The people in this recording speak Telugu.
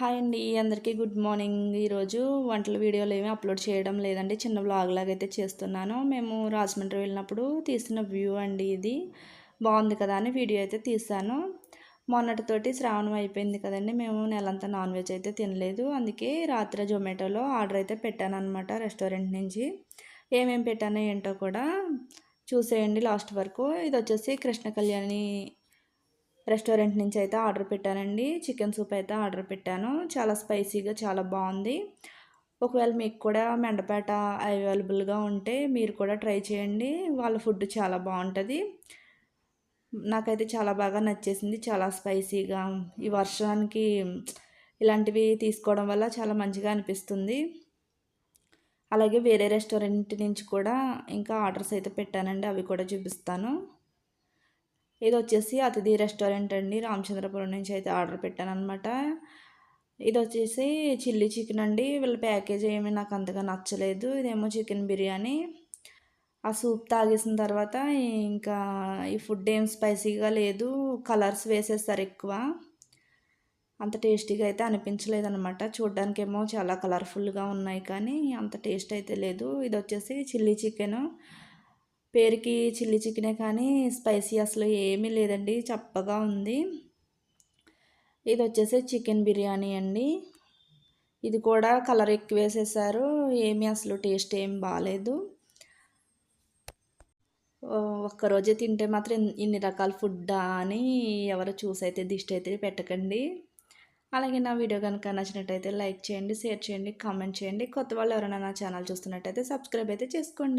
హాయ్ అండి అందరికీ గుడ్ మార్నింగ్. ఈరోజు వంటల వీడియోలు ఏమీ అప్లోడ్ చేయడం లేదండి చిన్న బ్లాగ్లాగా అయితే చేస్తున్నాను. మేము రాజమండ్రి వెళ్ళినప్పుడు తీసిన వ్యూ అండి ఇది. బాగుంది కదా అని వీడియో అయితే తీసాను మొన్నటితోటి శ్రావణం అయిపోయింది కదండి మేము నెలంతా నాన్ వెజ్ అయితే తినలేదు. అందుకే రాత్రి జొమాటోలో ఆర్డర్ అయితే పెట్టాను అనమాట రెస్టారెంట్ నుంచి. ఏమేమి పెట్టానో ఏంటో కూడా చూసేయండి లాస్ట్ వరకు. ఇది వచ్చేసి కృష్ణ కళ్యాణి రెస్టారెంట్ నుంచి అయితే ఆర్డర్ పెట్టానండి. చికెన్ సూప్ అయితే ఆర్డర్ పెట్టాను. చాలా స్పైసీగా చాలా బాగుంది. ఒకవేళ మీకు కూడా మెండపేట అవైలబుల్గా ఉంటే మీరు కూడా ట్రై చేయండి. వాళ్ళ ఫుడ్ చాలా బాగుంటుంది. నాకైతే చాలా బాగా నచ్చేసింది. చాలా స్పైసీగా ఈ వర్షానికి ఇలాంటివి తీసుకోవడం వల్ల చాలా మంచిగా అనిపిస్తుంది. అలాగే వేరే రెస్టారెంట్ నుంచి కూడా ఇంకా ఆర్డర్స్ అయితే పెట్టానండి. అవి కూడా చూపిస్తాను. ఇది వచ్చేసి అతిథి రెస్టారెంట్ అండి. రామచంద్రపురం నుంచి అయితే ఆర్డర్ పెట్టాను అనమాట ఇది వచ్చేసి చిల్లీ చికెన్ అండి. వీళ్ళ ప్యాకేజ్ ఏమీ నాకు అంతగా నచ్చలేదు. ఇదేమో చికెన్ బిర్యానీ. ఆ సూప్ తాగేసిన తర్వాత ఇంకా ఈ ఫుడ్ ఏం స్పైసీగా లేదు. కలర్స్ వేసేస్తారు ఎక్కువ. అంత టేస్టీగా అయితే అనిపించలేదు అనమాట చూడ్డానికేమో చాలా కలర్ఫుల్గా ఉన్నాయి కానీ అంత టేస్ట్ అయితే లేదు. ఇది వచ్చేసి చిల్లీ చికెను. పేరుకి చిల్లీ చికెనే కానీ స్పైసీ అసలు ఏమీ లేదండి చప్పగా ఉంది. ఇది వచ్చేసి చికెన్ బిర్యానీ అండి. ఇది కూడా కలర్ ఎక్కువ వేసేసారు ఏమీ అసలు టేస్ట్ ఏం బాగాలేదు ఒక్కరోజే తింటే మాత్రం ఇన్ని రకాల ఫుడ్ అని ఎవరు చూసి అయితే దిష్టి అయితే పెట్టకండి. అలాగే నా వీడియో కనుక నచ్చినట్టయితే లైక్ చేయండి షేర్ చేయండి కామెంట్ చేయండి. కొత్త వాళ్ళు ఎవరైనా నా ఛానల్ చూస్తున్నట్టయితే సబ్స్క్రైబ్ అయితే చేసుకోండి.